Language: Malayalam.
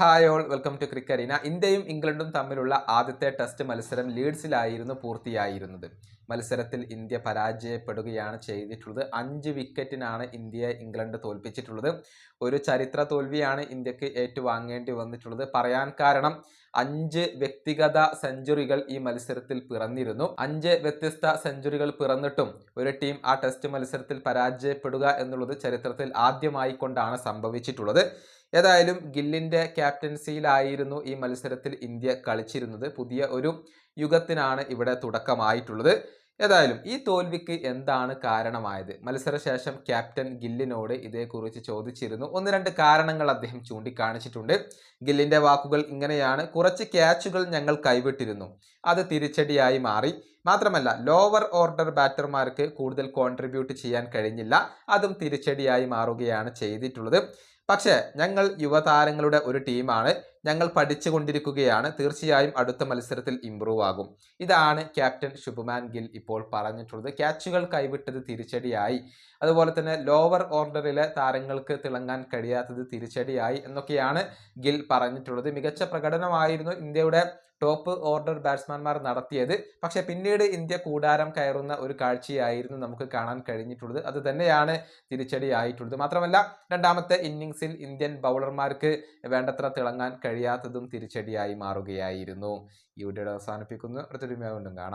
ഹായ് ഓൾ വെൽക്കം ടു ക്രിക്കറീന ഇന്ത്യയും ഇംഗ്ലണ്ടും തമ്മിലുള്ള ആദ്യത്തെ ടെസ്റ്റ് മത്സരം ലീഡ്സിലായിരുന്നു പൂർത്തിയായിരുന്നത്. മത്സരത്തിൽ ഇന്ത്യ പരാജയപ്പെടുകയാണ് ചെയ്തിട്ടുള്ളത്. അഞ്ച് വിക്കറ്റിനാണ് ഇന്ത്യയെ ഇംഗ്ലണ്ട് തോൽപ്പിച്ചിട്ടുള്ളത്. ഒരു ചരിത്ര തോൽവിയാണ് ഇന്ത്യയ്ക്ക് ഏറ്റുവാങ്ങേണ്ടി വന്നിട്ടുള്ളത്. പറയാൻ കാരണം അഞ്ച് വ്യക്തിഗത സെഞ്ചുറികൾ ഈ മത്സരത്തിൽ പിറന്നിരുന്നു. അഞ്ച് വ്യത്യസ്ത സെഞ്ചുറികൾ പിറന്നിട്ടും ഒരു ടീം ആ ടെസ്റ്റ് മത്സരത്തിൽ പരാജയപ്പെടുക എന്നുള്ളത് ചരിത്രത്തിൽ ആദ്യമായി കൊണ്ടാണ് സംഭവിച്ചിട്ടുള്ളത്. ഏതായാലും ഗില്ലിന്റെ ക്യാപ്റ്റൻസിയിലായിരുന്നു ഈ മത്സരത്തിൽ ഇന്ത്യ കളിച്ചിരുന്നത്. പുതിയ ഒരു യുഗത്തിനാണ് ഇവിടെ തുടക്കമായിട്ടുള്ളത്. ഏതായാലും ഈ തോൽവിക്ക് എന്താണ് കാരണമായത്? മത്സരശേഷം ക്യാപ്റ്റൻ ഗില്ലിനോട് ഇതേക്കുറിച്ച് ചോദിച്ചിരുന്നു. ഒന്ന് രണ്ട് കാരണങ്ങൾ അദ്ദേഹം ചൂണ്ടിക്കാണിച്ചിട്ടുണ്ട്. ഗില്ലിന്റെ വാക്കുകൾ ഇങ്ങനെയാണ്. കുറച്ച് ക്യാച്ചുകൾ ഞങ്ങൾ കൈവിട്ടിരുന്നു. അത് തിരിച്ചടിയായി മാറി. മാത്രമല്ല ലോവർ ഓർഡർ ബാറ്റർമാർക്ക് കൂടുതൽ കോൺട്രിബ്യൂട്ട് ചെയ്യാൻ കഴിഞ്ഞില്ല. അതും തിരിച്ചടിയായി മാറുകയാണ് ചെയ്തിട്ടുള്ളത്. പക്ഷേ ഞങ്ങൾ യുവതാരങ്ങളുടെ ഒരു ടീമാണ്. ഞങ്ങൾ പഠിച്ചുകൊണ്ടിരിക്കുകയാണ്. തീർച്ചയായും അടുത്ത മത്സരത്തിൽ ഇമ്പ്രൂവ് ആകും. ഇതാണ് ക്യാപ്റ്റൻ ശുഭമാൻ ഗിൽ ഇപ്പോൾ പറഞ്ഞിട്ടുള്ളത്. ക്യാച്ചുകൾ കൈവിട്ടത് തിരിച്ചടിയായി. അതുപോലെ തന്നെ ലോവർ ഓർഡറിലെ താരങ്ങൾക്ക് തിളങ്ങാൻ കഴിയാത്തത് തിരിച്ചടിയായി എന്നൊക്കെയാണ് ഗിൽ പറഞ്ഞിട്ടുള്ളത്. മികച്ച പ്രകടനമായിരുന്നു ഇന്ത്യയുടെ ടോപ്പ് ഓർഡർ ബാറ്റ്സ്മാൻമാർ നടത്തിയത്. പക്ഷേ പിന്നീട് ഇന്ത്യ കൂടാരം കയറുന്ന ഒരു കാഴ്ചയായിരുന്നു നമുക്ക് കാണാൻ കഴിഞ്ഞിട്ടുള്ളത്. അത് തന്നെയാണ് തിരിച്ചടിയായിട്ടുള്ളത്. മാത്രമല്ല രണ്ടാമത്തെ ഇന്നിങ്സിൽ ഇന്ത്യൻ ബൗളർമാർക്ക് വേണ്ടത്ര തിളങ്ങാൻ കഴിയാത്തതും തിരിച്ചടിയായി മാറുകയായിരുന്നു. ഈ വീഡിയോ അവസാനിപ്പിക്കുന്നു. അടുത്തൊരു കാണാം.